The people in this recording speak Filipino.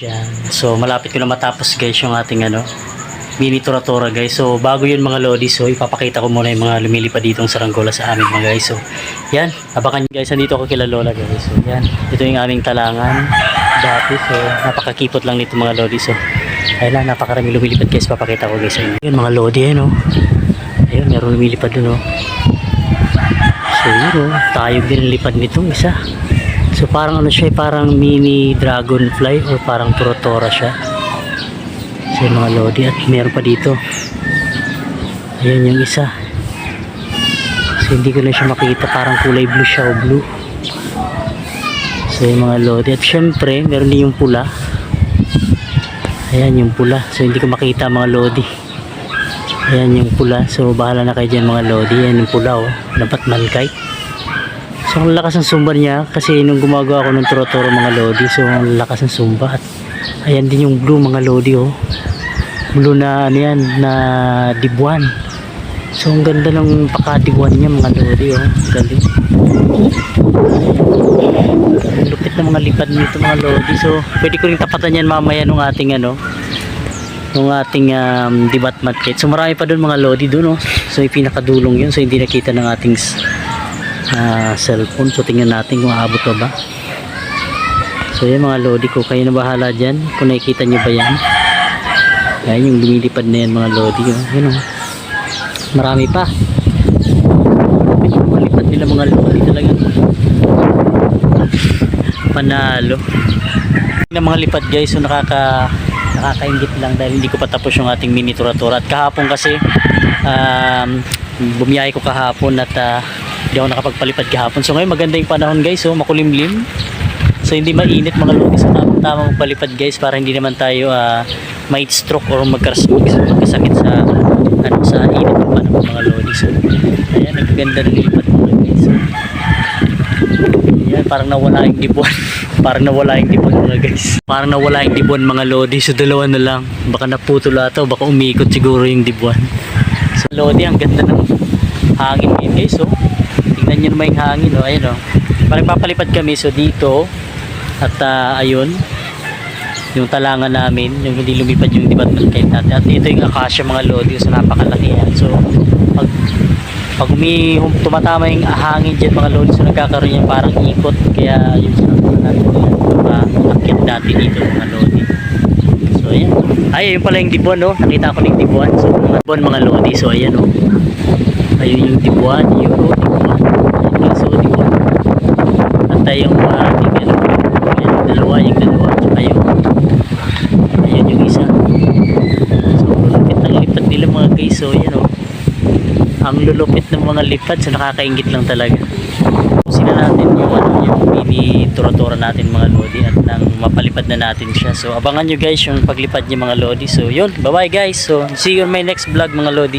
Yan. So malapit ko na matapos guys yung ating ano mini tura-tura guys. So bago yun mga lodi so ipapakita ko muna yung mga lumilipad ditong saranggola sa amin mga guys. So yan, abakan guys. Nandito ako kila Lola guys. So yan, ito yung aming talangan dati. So napakakipot lang nito mga lodi. So ayun lang, napakarami lumilipad guys. Papakita ko guys. Yun mga lodi ayun oh. Ayun, meron lumilipad dun oh. So yun oh, tayog din lipad nito isa. So parang ano siya, parang mini dragonfly or parang turotora siya. So mga lodi at meron pa dito. Ayan yung isa. So hindi ko na siya makita, parang kulay blue siya o blue. So yung mga lodi at syempre meron din yung pula. Ayan yung pula. So hindi ko makita mga lodi. Ayan yung pula. So bahala na kayo dyan mga lodi. Ayan yung pula oh. Dapat mankite. So ang lakas ng sumba niya kasi nung gumagawa ako ng turo-turo mga lodi. So ang lakas ng sumba at ayan din yung blue mga lodi oh. Blue na ano yan na dibuan. So ang ganda ng pakadibuan niya mga lodi oh. Galing. Ang lupit ng mga lipad nito mga lodi. So pwede ko rin tapatan yan mamaya nung ating ano nung ating um, dibat market. So marami pa doon mga lodi doon oh. So yung pinakadulong yun. So hindi nakita ng ating ah, cellphone. So tingnan natin kung aabot ba. So yan mga lodi ko. Kayo na bahala dyan. Kung nakikita nyo ba yan. Yan yung lumilipad na yan mga lodi. Oh. Yun oh. Marami pa. Malipad nila mga lodi talaga. Panalo. Yung mga lipad guys. So nakaka nakakaingit lang dahil hindi ko pa tapos yung ating mini tura-tura. At kahapon kasi um, bumiyahe ko kahapon at ah, hindi ako nakapagpalipad kahapon. So ngayon maganda yung panahon guys, so makulimlim. So hindi mainit mga lodi. So tamang tama magpalipad guys para hindi naman tayo uh, may stroke or magkas magkasakit sa ano sa init ng panahon mga lodi. So ayan, nagaganda ng lipad mga guys. So, Yan, parang nawala yung dibuan. parang nawala yung dibuan mga guys. Parang nawala yung dibuan mga lodi. So dalawa na lang. Baka naputol ata o baka umikot siguro yung dibuan. So lodi, ang ganda ng hangin ngayon guys. So, tingnan nyo naman yung hangin. Oh. Ayun oh. Parang kami. So dito. At ah, ayun. Yung talangan namin. Yung hindi lumipad yung department kahit natin. At ito yung akasya mga lodi. So napakalaki yan. So pag pag umi tumatama yung hangin dyan mga lodi so nagkakaroon yung parang ikot kaya yung sa natin yan akit dati dito mga lodi so ayan ay ayun pala yung dibuan no nakita ko na yung dibuan so mga dibuan mga lodi so ayan no ayun yung dibuan yun oh dibuan at tayong mga ayan yung dalawa yung dalawa tsaka yung ayun yung isa. So lupit ng lipat nila mga guys so ayan oh. Ang lulupit ng mga lipad so nakakaingit lang talaga. Sina natin yung ano yung mini tura-tura natin mga lodi at nang mapalipad na natin siya. So abangan nyo guys yung paglipad niya mga lodi. So yun. Bye bye guys. So see you on my next vlog mga lodi